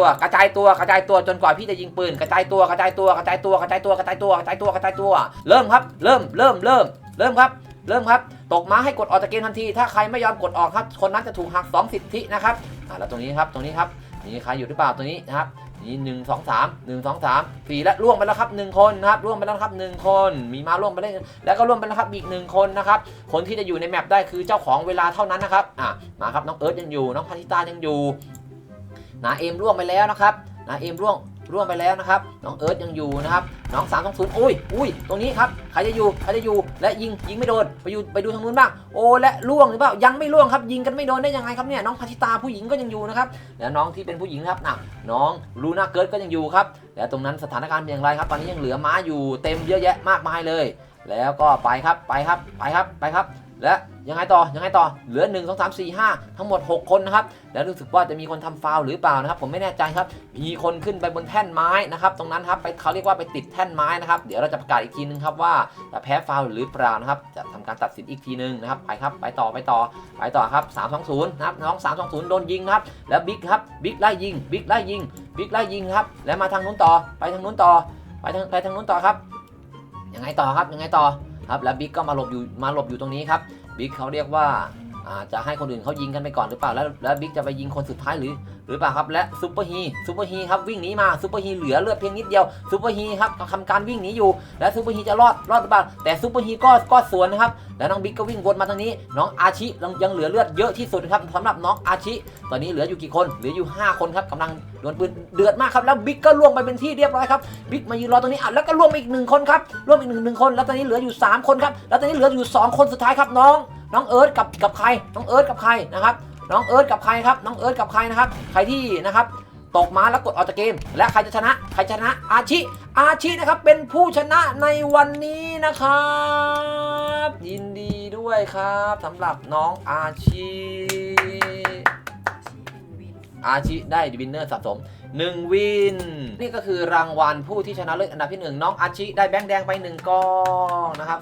ตัว กระจายตัวกระจายตัวจนกว่าพี่จะยิงปืน กระจายตัวกระจายตัวกระจายตัวกระจายตัวกระจายตัวกระจายตัวกระจายตัว เริ่มครับ เริ่มเริ่มเริ่มเริ่มครับเริ่มครับตกม้าให้กดออกจากเกมทันที ถ้าใครไม่ยอมกดออกครับ คนนั้นจะถูกหัก2สิทธินะครับอ่าแล้วตรงนี้ครับตรงนี้ครับนี่ใครอยู่หรือเปล่าตัวนี้นะครับนี่หนึ่งสองสามหนึ่งสองสามสี่และล่วงไปแล้วครับหนึ่งคนนะครับล่วงไปแล้วครับหนึ่งคน มีมาล่วงไปได้วแล้วก็ล่วงไปแล้วครับอีกหนึ่งคนนะครับคนที่จะอยู่ในแมปได้คือเจ้าของเวลาเท่านั้นนะครับอะมาครับน้องเอิร์ธยังอยู่น้องพันิตายังอยู่ นาเอมร่วงไปแล้วนะครับนาเอมร่วงร่วงไปแล้วนะครับ น้องเอิร์ธยังอยู่นะครับ น้องสามสองศูนย์อุ้ยอุ้ยตรงนี้ครับ ใครจะอยู่ ใครจะอยู่ และยิง ยิงไม่โดน ไปอยู่ ไปดูทางนู้นบ้าง โอ้ และล่วงหรือเปล่า ยังไม่ล่วงครับ ยิงกันไม่โดนได้ยังไงครับเนี่ย น้องพัทิตาผู้หญิงก็ยังอยู่นะครับ แล้วน้องที่เป็นผู้หญิงครับน่ะน้องลูน่าเกิร์ดก็ยังอยู่ครับแล้วตรงนั้นสถานการณ์เป็นอย่างไรครับ ตอนนี้ยังเหลือม้าอยู่เต็มเยอะแยะมากมายเลย แล้วก็ไปครับไปครับไปครับไปครับ และยังไงต่อยังไงต่อเหลือ 1 2 3 4 5 ทั้งหมด 6 คนนะครับ แล้วรู้สึกว่าจะมีคนทำฟาวหรือเปล่านะครับ ผมไม่แน่ใจครับ มีคนขึ้นไปบนแท่นไม้นะครับ ตรงนั้นครับไปเขาเรียกว่าไปติดแท่นไม้นะครับ เดี๋ยวเราจะประกาศอีกทีนึงครับว่าจะแพ้ฟาวหรือเปล่านะครับ จะทำการตัดสินอีกทีนึงนะครับ ไปครับไปต่อไปต่อไปต่อครับ320นะครับน้อง320โดนยิงนะครับ แล้วบิ๊กครับบิ๊กไล่ยิงบิ๊กไล่ยิงบิ๊กไล่ยิงครับ แล้วมาทางนู้นต่อไปทางนู้นต่อไปทางไปทางนู้นต่อครับ ยังไงต่อครับยังไงต่อครับแล้วบิ๊กก็มาหลบอยู่มาหลบอยู่ตรงนี้ครับบิ๊กเขาเรียกว่าอ่า จะให้คนอื่นเขายิงกันไปก่อนหรือเปล่า แล้วแล้วบิ๊กจะไปยิงคนสุดท้ายหรือหรือเปล่าครับ และซูเปอร์ฮีซูเปอร์ฮีครับวิ่งหนีมาซูเปอร์ฮีเหลือเลือดเพียงนิดเดียวซูเปอร์ฮีครับทำการวิ่งหนีอยู่ และซูเปอร์ฮีจะรอดรอดหรือเปล่าแต่ซูเปอร์ฮีก็ก็สวนนะครับแล้วน้องบิ๊กก็วิ่งวนมาทางนี้ น้องอาชิยังเหลือเลือดเยอะที่สุดครับสำหรับน้องอาชิ ตอนนี้เหลืออยู่กี่คนเหลืออยู่ 5 คนครับกำลังดวลปืนเดือดมากครับแล้วบิ๊กก็ล่วงไปเป็นที่เรียบร้อยครับบิ๊กมายืนรอตรงนี้อะแล้วก็ล่วงอีกหนึ่งคนครับล่วงอีกหนึ่งหนึ่งคน แล้วตอนนี้เหลืออยู่ 3 คนครับแล้วตอนนี้เหลืออยู่ 2 คนสุดท้ายครับน้อง น้องเอิร์ธกับกับใคร น้องเอิร์ธกับใครนะครับ น้องเอิร์ธกับใครครับ น้องเอิร์ธกับใครนะครับ ใครที่นะครับตกมาแล้วกดออกจากเกม และใครจะชนะ ใครชนะอาชิ อาชินะครับเป็นผู้ชนะในวันนี้นะครับ ยินดีด้วยครับสำหรับน้องอาชิอาชิได้วินเนอร์สะสม 1 วิน นี่ก็คือรางวัลผู้ที่ชนะเลิศอันดับที่ 1 น้องอาชิได้แบงค์แดงไป 1ก้อนนะครับ